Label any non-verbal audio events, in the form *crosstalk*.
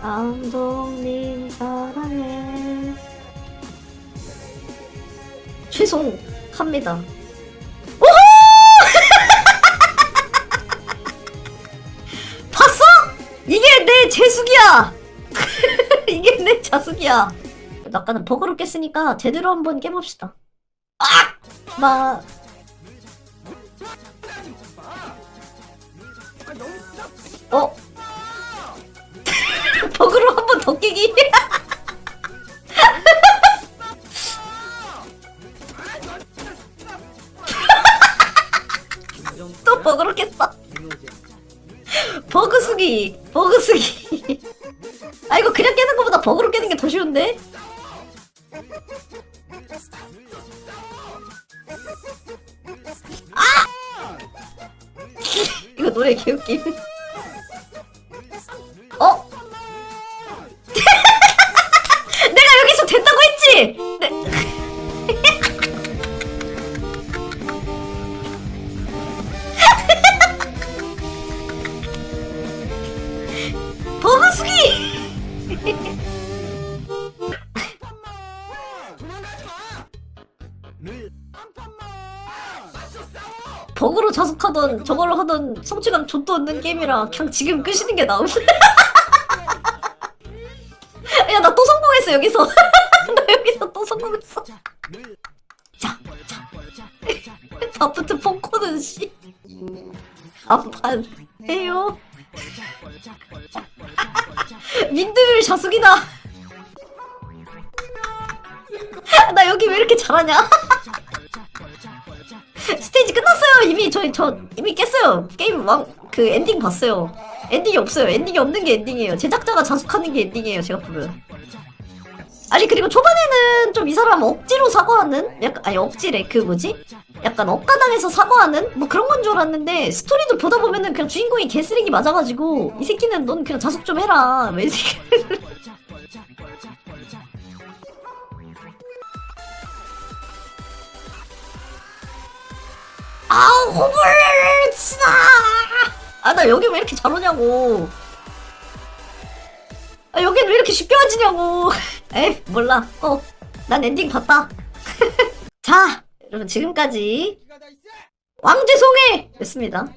감독님 사랑해. 죄송합니다. *laughs* 봤어? 이게 내 재숙이야! *laughs* 이게 내 자숙이야! 아까는 버그로 깼으니까 제대로 한번 깨봅시다. 아! 마. 어? 버그로 한 번 더 깨기. *laughs* 또 버그로 깼어. 버그 수기 버그 수기. 아 이거 그냥 깨는 것보다 버그로 깨는 게 더 쉬운데? 아! *laughs* 이거 노래 개웃김 버그 수기 버그로 자숙하던 저걸로 하던 성취감 좆도 없는 게임이라 그냥 지금 끄시는 게 나음. *laughs* 야 나 또 성공했어 여기서. *laughs* 나 여기서 또 성공했어. 자, 자. *laughs* 아프트 펑코는 씨. 앞판 해요 민들 자숙이다. *laughs* 나 여기 왜 이렇게 잘하냐? *laughs* 스테이지 끝났어요. 이미 저저 이미 깼어요. 게임 왕그 엔딩 봤어요. 엔딩이 없어요. 엔딩이 없는 게 엔딩이에요. 제작자가 자숙하는 게 엔딩이에요 제가 보면 아니 그리고 초반에는 좀 이 사람 억지로 사과하는? 약간 아니 억지래. 그 뭐지? 약간 억가당해서 사과하는? 뭐 그런 건 줄 알았는데 스토리도 보다 보면은 그냥 주인공이 개쓰레기 맞아가지고 이 새끼는 넌 그냥 자숙 좀 해라. 왜이 새끼. *laughs* 아우 호불 치다 아나 여기 왜 이렇게 잘 오냐고 아 여긴 왜 이렇게 쉽게 와지냐고. *laughs* 에이 몰라. 어 난 엔딩 봤다. *laughs* 자 여러분 지금까지 왕죄송해! 였습니다